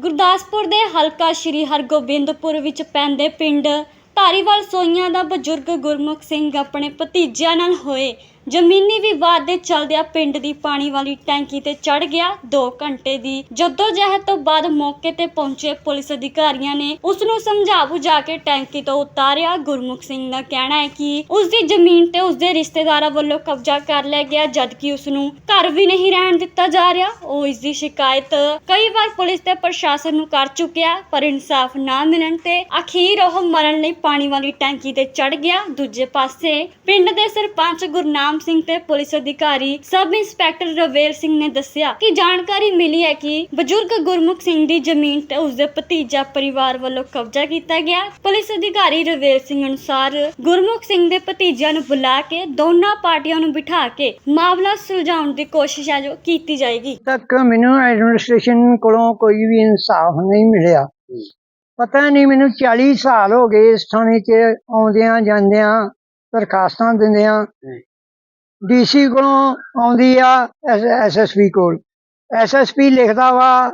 ਗੁਰਦਾਸਪੁਰ ਦੇ ਹਲਕਾ ਸ਼੍ਰੀ ਹਰਗੋਬਿੰਦਪੁਰ ਵਿੱਚ ਪੈਂਦੇ ਪਿੰਡ ਧਾਰੀਵਾਲ ਸੋਈਆਂ ਦਾ ਬਜ਼ੁਰਗ ਗੁਰਮੁਖ ਸਿੰਘ ਆਪਣੇ ਭਤੀਜਿਆਂ ਨਾਲ ਹੋਏ ਜ਼ਮੀਨੀ ਵਿਵਾਦ ਦੇ ਚਲਦਿਆਂ ਪਿੰਡ ਦੀ ਪਾਣੀ ਵਾਲੀ ਟੈਂਕੀ ਤੇ ਚੜ ਗਿਆ 2 ਘੰਟੇ ਦੀ। ਜਦੋਜਹਿਦ ਤੋਂ ਬਾਅਦ ਮੌਕੇ ਤੇ ਪਹੁੰਚੇ ਪੁਲਿਸ ਅਧਿਕਾਰੀਆਂ ਨੇ ਉਸ ਨੂੰ ਸਮਝਾ ਬੁਝਾ ਕੇ ਟੈਂਕੀ ਤੋਂ ਉਤਾਰਿਆ। ਗੁਰਮੁਖ ਸਿੰਘ ਦਾ ਕਹਿਣਾ ਹੈ ਕਿ ਉਸ ਦੀ ਜ਼ਮੀਨ ਤੇ ਉਸ ਦੇ ਰਿਸ਼ਤੇਦਾਰਾਂ ਵੱਲੋਂ ਕਬਜ਼ਾ ਕਰ ਲਿਆ ਗਿਆ, ਜਦਕਿ ਉਸ ਨੂੰ ਘਰ ਵੀ ਨਹੀਂ ਰਹਿਣ ਦਿੱਤਾ ਜਾ ਰਿਹਾ। ਉਹ ਇਸ ਦੀ ਸ਼ਿਕਾਇਤ ਕਈ ਵਾਰ ਪੁਲਿਸ ਤੇ ਪ੍ਰਸ਼ਾਸਨ ਨੂੰ ਕਰ ਚੁੱਕਿਆ, ਪਰ ਇਨਸਾਫ ਨਾ ਮਿਲਣ ਤੇ ਅਖੀਰ ਉਹ ਮਰਨ ਲਈ ਪਾਣੀ ਵਾਲੀ ਟੈਂਕੀ ਤੇ ਚੜ ਗਿਆ। ਦੂਜੇ ਪਾਸੇ ਪਿੰਡ ਦੇ ਸਰਪੰਚ ਗੁਰਨਾਮ ਸਿੰਘ ਤੇ ਪੁਲਿਸ ਅਧਿਕਾਰੀ ਸਬ ਇੰਸਪੈਕਟਰ ਰਵੇਲ ਸਿੰਘ ਨੇ ਦੱਸਿਆ ਕਿ ਜਾਣਕਾਰੀ ਮਿਲੀ ਹੈ ਕਿ ਬਜ਼ੁਰਗ ਗੁਰਮੁਖ ਸਿੰਘ ਦੀ ਜ਼ਮੀਨ ਤੇ ਉਸਦੇ ਭਤੀਜਾ ਪਰਿਵਾਰ ਵੱਲੋਂ ਕਬਜ਼ਾ ਕੀਤਾ ਗਿਆ। ਪੁਲਿਸ ਅਧਿਕਾਰੀ ਰਵੇਲ ਸਿੰਘ ਅਨੁਸਾਰ ਗੁਰਮੁਖ ਸਿੰਘ ਦੇ ਭਤੀਜਿਆਂ ਨੂੰ ਬੁਲਾ ਕੇ ਦੋਨਾਂ ਪਾਰਟੀਆਂ ਨੂੰ ਬਿਠਾ ਕੇ ਮਾਮਲਾ ਸੁਲਝਾਉਣ ਦੀ ਕੋਸ਼ਿਸ਼ ਹੈ ਜੋ ਕੀਤੀ ਜਾਏਗੀ। ਤੱਕ ਮੈਨੂੰ ਐਡਮਿਨਿਸਟ੍ਰੇਸ਼ਨ ਕੋਲੋਂ ਕੋਈ ਵੀ ਇਨਸਾਫ ਨਹੀਂ ਮਿਲਿਆ। ਪਤਾ ਨਹੀਂ ਮੈਨੂੰ 40 ਸਾਲ ਹੋ ਗਏ ਇਸ ਥਾਣੇ 'ਚ ਆਉਂਦਿਆਂ ਜਾਂਦਿਆਂ ਦਰਖਾਸਤਾਂ ਦਿੰਦਿਆਂ। ਡੀਸੀ ਕੋਲੋਂ ਆਉਂਦੀ ਆ ਐਸਐਸਪੀ ਕੋਲ। ਐਸਐਸਪੀ ਲਿਖਦਾ ਵਾ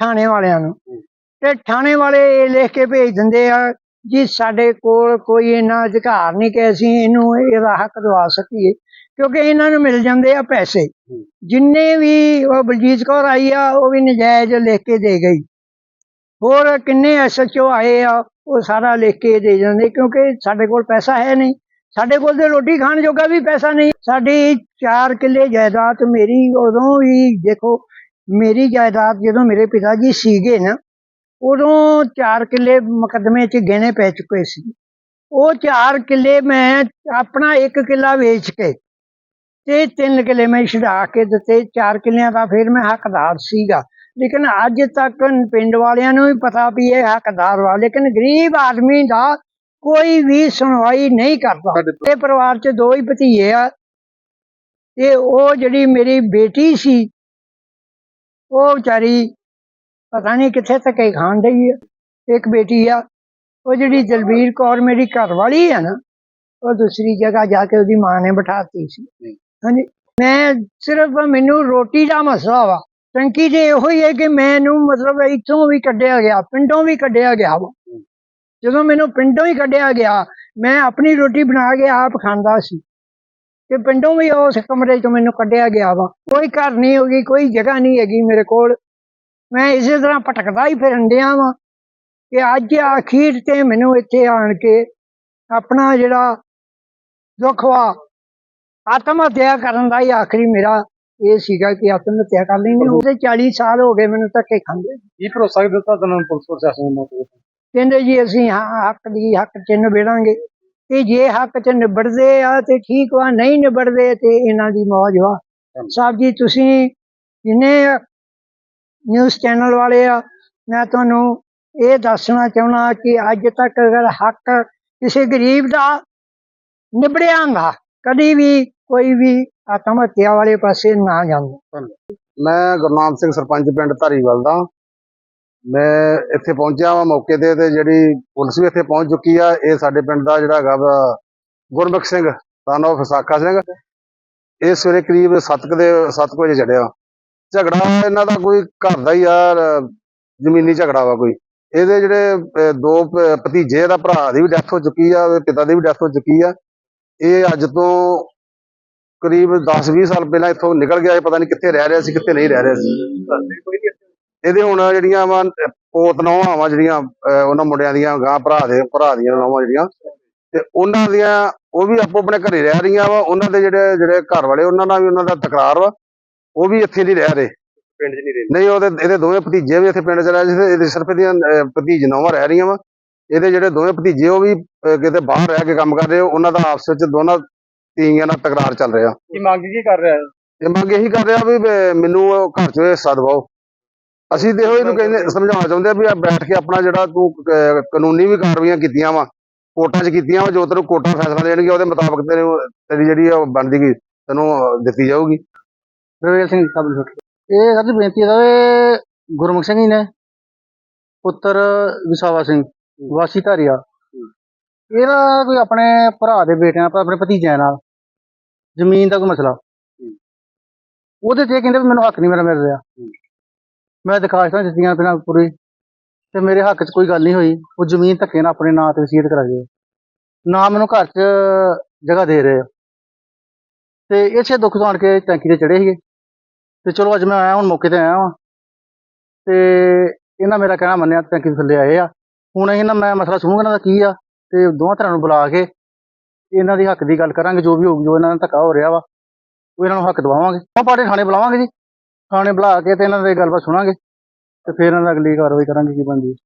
ਥਾਣੇ ਵਾਲਿਆਂ ਨੂੰ। ਤੇ ਥਾਣੇ ਵਾਲੇ ਇਹ ਲਿਖ ਕੇ ਭੇਜ ਦਿੰਦੇ ਆ, ਜੀ ਸਾਡੇ ਕੋਲ ਕੋਈ ਇਹਨਾਂ ਅਧਿਕਾਰ ਨਹੀਂ ਕਿ ਅਸੀਂ ਇਹਨੂੰ ਇਹਦਾ ਹੱਕ ਦਵਾ ਸਕੀਏ, ਕਿਉਂਕਿ ਇਹਨਾਂ ਨੂੰ ਮਿਲ ਜਾਂਦੇ ਆ ਪੈਸੇ। ਜਿੰਨੇ ਵੀ ਉਹ ਬਲਜੀਤ ਕੌਰ ਆਈ ਆ, ਉਹ ਵੀ ਨਜਾਇਜ਼ ਲਿਖ ਕੇ ਦੇ ਗਈ। ਹੋਰ ਕਿੰਨੇ ਐਸਐਚਓ ਆਏ ਆ, ਉਹ ਸਾਰਾ ਲਿਖ ਕੇ ਦੇ ਜਾਂਦੇ, ਕਿਉਂਕਿ ਸਾਡੇ ਕੋਲ ਪੈਸਾ ਹੈ ਨਹੀਂ। ਸਾਡੇ ਕੋਲ ਤੇ ਰੋਟੀ ਖਾਣ ਜੋਗਾ ਵੀ ਪੈਸਾ ਨਹੀਂ। ਸਾਡੀ 4 ਕਿੱਲੇ ਜਾਇਦਾਦ ਮੇਰੀ ਉਦੋਂ ਵੀ ਦੇਖੋ, ਮੇਰੀ ਜਾਇਦਾਦ ਜਦੋਂ ਮੇਰੇ ਪਿਤਾ ਜੀ ਸੀਗੇ ਨਾ, ਉਦੋਂ 4 ਕਿੱਲੇ ਮੁਕੱਦਮੇ 'ਚ ਗਹਿਣੇ ਪੈ ਚੁੱਕੇ ਸੀ। ਉਹ 4 ਕਿੱਲੇ ਮੈਂ ਆਪਣਾ ਇੱਕ ਕਿੱਲਾ ਵੇਚ ਕੇ ਤੇ ਤਿੰਨ ਕਿੱਲੇ ਮੈਂ ਛਡਾ ਕੇ ਦਿੱਤੇ। ਚਾਰ ਕਿੱਲਿਆਂ ਦਾ ਫਿਰ ਮੈਂ ਹੱਕਦਾਰ ਸੀਗਾ। ਲੇਕਿਨ ਅੱਜ ਤੱਕ ਪਿੰਡ ਵਾਲਿਆਂ ਨੂੰ ਵੀ ਪਤਾ ਵੀ ਇਹ ਹੱਕਦਾਰ ਵਾ। ਲੇਕਿਨ ਗਰੀਬ ਆਦਮੀ ਦਾ ਕੋਈ ਵੀ ਸੁਣਵਾਈ ਨਹੀਂ ਕਰਦਾ। ਇਹ ਪਰਿਵਾਰ 'ਚ ਦੋ ਹੀ ਭਤੀਏ ਆ। ਤੇ ਉਹ ਜਿਹੜੀ ਮੇਰੀ ਬੇਟੀ ਸੀ ਉਹ ਵਿਚਾਰੀ ਪਤਾ ਨਹੀਂ ਕਿੱਥੇ ਧੱਕੇ ਖਾਣ ਡਈ ਆ। ਇੱਕ ਬੇਟੀ ਆ ਉਹ ਜਿਹੜੀ ਦਲਬੀਰ ਕੌਰ ਮੇਰੀ ਘਰ ਵਾਲੀ ਆ ਨਾ ਉਹ ਦੂਸਰੀ ਜਗ੍ਹਾ ਜਾ ਕੇ ਉਹਦੀ ਮਾਂ ਨੇ ਬਿਠਾਤੀ ਸੀ। ਹਾਂਜੀ। ਮੈਂ ਸਿਰਫ ਮੈਨੂੰ ਰੋਟੀ ਦਾ ਮਸਲਾ ਵਾ। ਟੰਕੀ ਤੇ ਇਹੋ ਹੀ ਹੈ ਕਿ ਮੈਨੂੰ ਮਤਲਬ ਇੱਥੋਂ ਵੀ ਕੱਢਿਆ ਗਿਆ ਪਿੰਡੋਂ ਵੀ ਕੱਢਿਆ ਗਿਆ ਵਾ। ਜਦੋਂ ਮੈਨੂੰ ਪਿੰਡੋਂ ਹੀ ਕੱਢਿਆ ਗਿਆ ਮੈਂ ਆਪਣੀ ਰੋਟੀ ਬਣਾ ਕੇ ਆਪ ਖਾਂਦਾ ਸੀ। ਤੇ ਪਿੰਡੋਂ ਵੀ ਉਸ ਕਮਰੇ ਚੋਂ ਮੈਨੂੰ ਕੱਢਿਆ ਗਿਆ ਵਾ। ਕੋਈ ਘਰ ਨਹੀਂ ਹੋਗੀ ਕੋਈ ਜਗ੍ਹਾ ਨਹੀਂ ਹੈਗੀ ਮੇਰੇ ਕੋਲ। ਮੈਂ ਇਸੇ ਤਰ੍ਹਾਂ ਭਟਕਦਾ ਹੀ ਫਿਰਨ ਡਿਆ ਵਾਂ ਕਿ ਅੱਜ ਅਖੀਰ ਤੇ ਮੈਨੂੰ ਇੱਥੇ ਆਣ ਕੇ ਆਪਣਾ ਜਿਹੜਾ ਦੁੱਖ ਵਾ ਆਤਮ ਹੱਤਿਆ ਕਰਨ ਦਾ ਹੀ ਆਖਰੀ ਮੇਰਾ ਇਹ ਸੀਗਾ ਕਿ ਆਤਮ ਹੱਤਿਆ ਕਰ ਲੈਣੀ ਉਹਦੇ 40 ਸਾਲ ਹੋ ਗਏ ਮੈਨੂੰ ਧੱਕੇ ਖਾਂਦੇ। ਕੀ ਭਰੋਸਾ ਦਿੱਤਾ ਤੁਹਾਨੂੰ ਪੁਲਿਸ ਪ੍ਰਸ਼ਾਸਨ ਨੇ? ਕਹਿੰਦੇ ਜੀ ਅਸੀਂ ਹਾਂ, ਹੱਕ ਦੀ ਹੱਕ ਚ ਨਿਬੜਾਂਗੇ। ਤੇ ਜੇ ਹੱਕ ਚ ਨਿਬੜਦੇ ਆ ਤੇ ਠੀਕ ਵਾ, ਨਹੀਂ ਨਿਬੜਦੇ ਤੇ ਇਹਨਾਂ ਦੀ ਮੌਜ ਵਾ। ਸਾਹਿਬ ਜੀ, ਤੁਸੀਂ ਜਿੰਨੇ ਨਿਊਜ਼ ਚੈਨਲ ਵਾਲੇ ਆ, ਮੈਂ ਤੁਹਾਨੂੰ ਇਹ ਦੱਸਣਾ ਚਾਹੁੰਦਾ ਕਿ ਅੱਜ ਤੱਕ ਅਗਰ ਹੱਕ ਕਿਸੇ ਗਰੀਬ ਦਾ ਨਿਬੜਿਆ ਹੁੰਦਾ ਕਦੀ ਵੀ ਕੋਈ ਵੀ ਆਤਮ ਹੱਤਿਆ ਵਾਲੇ ਪਾਸੇ ਨਾ ਜਾਂਦਾ। ਮੈਂ ਗੁਰਨਾਮ ਸਿੰਘ ਸਰਪੰਚ ਪਿੰਡ ਧਾਰੀਵਾਲ ਦਾ। ਮੈਂ ਇੱਥੇ ਪਹੁੰਚਿਆ ਵਾਂ ਮੌਕੇ ਤੇ ਤੇ ਜਿਹੜੀ ਪੁਲਿਸ ਵੀ ਇੱਥੇ ਪਹੁੰਚ ਚੁੱਕੀ ਆ, ਇਹ ਸਾਡੇ ਪਿੰਡ ਦਾ ਜਿਹੜਾ ਹੈਗਾ ਵਾ ਗੁਰਮੁਖ ਸਿੰਘ, son of ਫਸਾਖਾ ਸਿੰਘ। ਇਹ ਸਵੇਰੇ ਕਰੀਬ 7 ਦੇ 7 ਵਜੇ ਚੜਿਆ। ਝਗੜਾ ਇਹਨਾਂ ਦਾ ਕੋਈ ਘਰ ਦਾ ਹੀ ਆ, ਜ਼ਮੀਨੀ ਝਗੜਾ ਵਾ ਕੋਈ। ਇਹਦੇ ਜਿਹੜੇ ਦੋ ਭਤੀਜੇ ਦਾ ਭਰਾ ਦੀ ਵੀ ਡੈਥ ਹੋ ਚੁੱਕੀ ਆ ਉਹਦੇ ਪਿਤਾ ਦੀ ਵੀ ਡੈਥ ਹੋ ਚੁੱਕੀ ਆ। ਇਹ ਅੱਜ ਤੋਂ ਕਰੀਬ 10-20 ਸਾਲ ਪਹਿਲਾਂ ਇੱਥੋਂ ਨਿਕਲ ਗਿਆ ਇਹ ਪਤਾ ਨਹੀਂ ਕਿੱਥੇ ਰਹਿ ਰਿਹਾ ਸੀ, ਕਿੱਥੇ ਨਹੀਂ ਰਹਿ ਰਿਹਾ ਸੀ। ਇਹਦੇ ਹੁਣ ਜਿਹੜੀਆਂ ਵਾ ਪੋਤ ਨੌਵਾਂ ਵਾ ਜਿਹੜੀਆਂ ਉਹਨਾਂ ਮੁੰਡਿਆਂ ਦੀਆਂ ਗਾਂ ਭਰਾ ਦੇ ਭਰਾ ਦੀਆਂ ਨੌਵਾਂ ਜਿਹੜੀਆਂ ਤੇ ਉਹਨਾਂ ਦੀਆਂ ਉਹ ਵੀ ਆਪੋ ਆਪਣੇ ਘਰੇ ਰਹਿ ਰਹੀਆਂ ਵਾ ਉਹਨਾਂ ਦੇ ਜਿਹੜੇ ਜਿਹੜੇ ਘਰ ਵਾਲੇ ਉਹਨਾਂ ਨਾਲ ਵੀ ਉਹਨਾਂ ਦਾ ਤਕਰਾਰ ਵਾ ਉਹ ਵੀ ਇੱਥੇ ਨਹੀਂ ਰਹਿ ਰਹੇ। ਪਿੰਡ 'ਚ ਨਹੀਂ ਰਹਿੰਦੇ। ਨਹੀਂ ਉਹਦੇ ਇਹਦੇ ਦੋਵੇਂ ਭਤੀਜੇ ਵੀ ਇੱਥੇ ਪਿੰਡ ਚ ਰਹਿ ਰਹੇ ਇਹਦੇ ਸਿਰਫ ਇਹਦੀਆਂ ਭਤੀਜ ਨੌਵਾਂ ਰਹਿ ਰਹੀਆਂ ਵਾ। ਇਹਦੇ ਜਿਹੜੇ ਦੋਵੇਂ ਭਤੀਜੇ ਉਹ ਵੀ ਕਿਤੇ ਬਾਹਰ ਰਹਿ ਕੇ ਕੰਮ ਕਰ ਰਹੇ ਉਹਨਾਂ ਦਾ ਆਪਸ ਵਿੱਚ ਦੋਨਾਂ ਤੀਆਂ ਨਾਲ ਤਕਰਾਰ ਚੱਲ ਰਿਹਾ। ਕੀ ਮੰਗ ਕੀ ਕਰ ਰਿਹਾ? ਇਹ ਮੰਗ ਇਹੀ ਕਰ ਰਿਹਾ ਵੀ ਮੈਨੂੰ ਘਰ ਚੋਂ ਹਿੱਸਾ ਦਿਵਾਓ। ਅਸੀਂ ਇਹੋ ਇਹਨੂੰ ਕਹਿੰਦੇ ਸਮਝਾਉਣਾ ਚਾਹੁੰਦੇ ਆ ਵੀ ਆ ਬੈਠ ਕੇ ਆਪਣਾ ਜਿਹੜਾ ਤੂੰ ਕ- ਕਾਨੂੰਨੀ ਵੀ ਕਾਰਵਾਈਆਂ ਕੀਤੀਆਂ ਵਾ ਕੋਰਟਾਂ 'ਚ ਕੀਤੀਆਂ ਵਾ ਜੋ ਤੈਨੂੰ ਕੋਰਟਾਂ ਫੈਸਲਾ ਦੇਣਗੇ ਉਹਦੇ ਮੁਤਾਬਕ ਤੈਨੂੰ ਤੇਰੀ ਜਿਹੜੀ ਆ ਉਹ ਬਣਦੀ ਗਈ ਤੈਨੂੰ ਅਹ, ਦਿੱਤੀ ਜਾਊਗੀ। ਰਵੇਲ ਸਿੰਘ ਕਾਬਲ ਇਹ ਸਰ ਜੀ ਬੇਨਤੀ ਹੈ ਵੀ ਗੁਰਮੁਖ ਸਿੰਘ ਜੀ ਨੇ ਪੁੱਤਰ ਵਿਸਾਵਾ ਸਿੰਘ ਵਾਸੀ ਧਾਰੀਆ ਇਹਦਾ ਕੋਈ ਆਪਣੇ ਭਰਾ ਦੇ ਬੇਟਿਆਂ ਨਾਲ ਆਪਣੇ ਭਤੀਜਿਆਂ ਨਾਲ ਜ਼ਮੀਨ ਦਾ ਕੋਈ ਮਸਲਾ। ਉਹਦੇ ਤੇ ਇਹ ਕਹਿੰਦੇ ਵੀ ਮੈਨੂੰ ਹੱਕ ਨਹੀਂ ਮੇਰਾ ਮਿਲ ਰਿਹਾ। ਮੈਂ ਦਰਖਾਸਤਾਂ ਦਿੱਤੀਆਂ ਪਹਿਲਾਂ ਪੂਰੀ। ਤੇ ਮੇਰੇ ਹੱਕ 'ਚ ਕੋਈ ਗੱਲ ਨਹੀਂ ਹੋਈ। ਉਹ ਜ਼ਮੀਨ ਧੱਕੇ ਨਾਲ ਆਪਣੇ ਨਾਂ ਤੇ ਵਸੀਅਤ ਕਰਾ ਗਏ ਨਾ ਮੈਨੂੰ ਘਰ 'ਚ ਜਗ੍ਹਾ ਦੇ ਰਹੇ ਆ। ਤੇ ਇਸੇ ਦੁੱਖ ਤੋਂ ਆਣ ਕੇ ਟੈਂਕੀ ਤੇ ਚੜੇ ਸੀਗੇ। ਤੇ ਚਲੋ ਅੱਜ ਮੈਂ ਆਇਆ, ਹੁਣ ਮੌਕੇ ਤੇ ਆਇਆ ਵਾਂ। ਤੇ ਇਹਨਾਂ ਮੇਰਾ ਕਹਿਣਾ ਮੰਨਿਆ, ਟੈਂਕੀ ਦੇ ਥੱਲੇ ਆਏ ਆ। ਹੁਣ ਅਸੀਂ ਇਹਨਾਂ ਮੈਂ ਮਸਲਾ ਸੁਣੂਗਾ ਇਹਨਾਂ ਦਾ ਕੀ ਆ। ਤੇ ਦੋਵਾਂ ਧਿਰਾਂ ਨੂੰ ਬੁਲਾ ਕੇ ਇਹਨਾਂ ਦੀ ਹੱਕ ਦੀ ਗੱਲ ਕਰਾਂਗੇ। ਜੋ ਵੀ ਹੋਊਗੀ, ਜੋ ਇਹਨਾਂ ਨਾਲ ਧੱਕਾ ਹੋ ਰਿਹਾ ਵਾ, ਉਹ ਇਹਨਾਂ ਨੂੰ ਹੱਕ ਦਿਵਾਵਾਂਗੇ। ਆਪਾਂ ਪਾੜੇ ਥਾਣੇ ਬੁਲਾਵਾਂਗੇ ਜੀ। ਥਾਣੇ ਬੁਲਾ ਕੇ ਤੇ ਇਹਨਾਂ ਦੀ ਗੱਲਬਾਤ ਸੁਣਾਂਗੇ ਤੇ ਫਿਰ ਇਹਨਾਂ ਦਾ ਅਗਲੀ ਕਾਰਵਾਈ ਕਰਾਂਗੇ ਕੀ ਬਣਦੀ ਹੈ।